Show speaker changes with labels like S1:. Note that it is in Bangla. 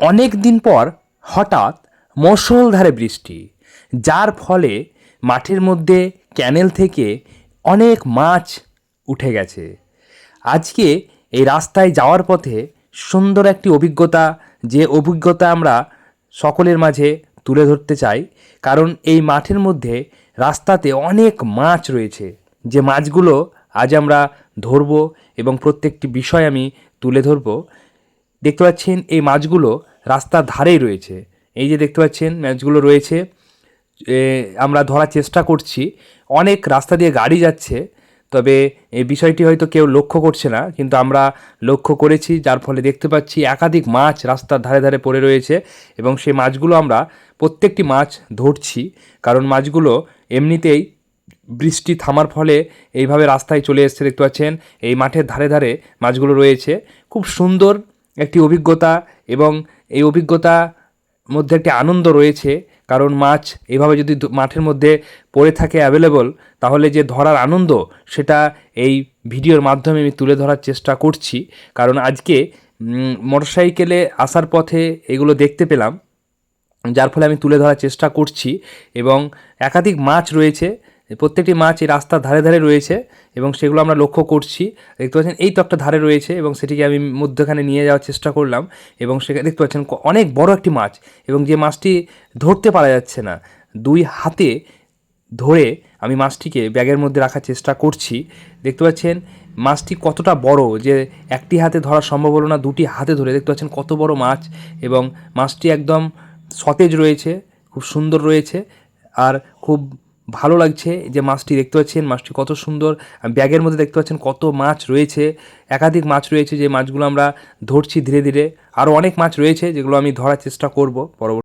S1: অনেক দিন পর হঠাৎ মুষলধারে বৃষ্টি, যার ফলে মাঠের মধ্যে ক্যানেল থেকে অনেক মাছ উঠে গেছে। আজকে এই রাস্তায় যাওয়ার পথে সুন্দর একটি অভিজ্ঞতা, যে অভিজ্ঞতা আমরা সকলের মাঝে তুলে ধরতে চাই, কারণ এই মাঠের মধ্যে রাস্তাতে অনেক মাছ রয়েছে। যে মাছগুলো আজ আমরা ধরবো এবং প্রত্যেকটি বিষয় আমি তুলে ধরবো। দেখতে পাচ্ছেন, এই মাছগুলো রাস্তার ধারেই রয়েছে। এই যে দেখতে পাচ্ছেন, ম্যাচগুলো রয়েছে। আমরা ধরার চেষ্টা করছি। অনেক রাস্তা দিয়ে গাড়ি যাচ্ছে, তবে এই বিষয়টি হয়তো কেউ লক্ষ্য করছে না, কিন্তু আমরা লক্ষ্য করেছি, যার ফলে দেখতে পাচ্ছি একাধিক মাছ রাস্তার ধারে ধারে পড়ে রয়েছে এবং সেই মাছগুলো আমরা প্রত্যেকটি মাছ ধরছি, কারণ মাছগুলো এমনিতেই বৃষ্টি থামার ফলে এইভাবে রাস্তায় চলে এসছে, দেখতে পাচ্ছেন। এই মাঠের ধারে ধারে মাছগুলো রয়েছে। খুব সুন্দর একটি অভিজ্ঞতা এবং এই অভিজ্ঞতা মধ্যে একটি আনন্দ রয়েছে, কারণ মাছ এভাবে যদি মাঠের মধ্যে পড়ে থাকে অ্যাভেলেবল তাহলে যে ধরার আনন্দ, সেটা এই ভিডিওর মাধ্যমে আমি তুলে ধরার চেষ্টা করছি। কারণ আজকে মোটরসাইকেলে আসার পথে এগুলো দেখতে পেলাম, যার ফলে আমি তুলে ধরার চেষ্টা করছি এবং একাধিক মাছ রয়েছে প্রত্যেকটি মাছ এই রাস্তার ধারে ধারে রয়েছে এবং সেগুলো আমরা লক্ষ্য করছি। দেখতে পাচ্ছেন, এই তো একটা ধারে রয়েছে এবং সেটিকে আমি মধ্যখানে নিয়ে যাওয়ার চেষ্টা করলাম এবং সেখানে দেখতে পাচ্ছেন অনেক বড় একটি মাছ এবং যে মাছটি ধরতে পারা যাচ্ছে না, দুই হাতে ধরে আমি মাছটিকে ব্যাগের মধ্যে রাখার চেষ্টা করছি। দেখতে পাচ্ছেন, মাছটি কতটা বড় যে একটি হাতে ধরা সম্ভব হলো না দুটি হাতে ধরে দেখতে পাচ্ছেন কত বড় মাছ এবং মাছটি একদম সতেজ রয়েছে, খুব সুন্দর রয়েছে আর খুব ভালো লাগছে যে মাছটি দেখতে পাচ্ছেন, মাছটি কত সুন্দর, ব্যাগের মধ্যে দেখতে পাচ্ছেন কত মাছ রয়েছে। একাধিক মাছ রয়েছে, যে মাছগুলো আমরা ধরছি ধীরে ধীরে। আরও অনেক মাছ রয়েছে যেগুলো আমি ধরার চেষ্টা করব পরবর্তী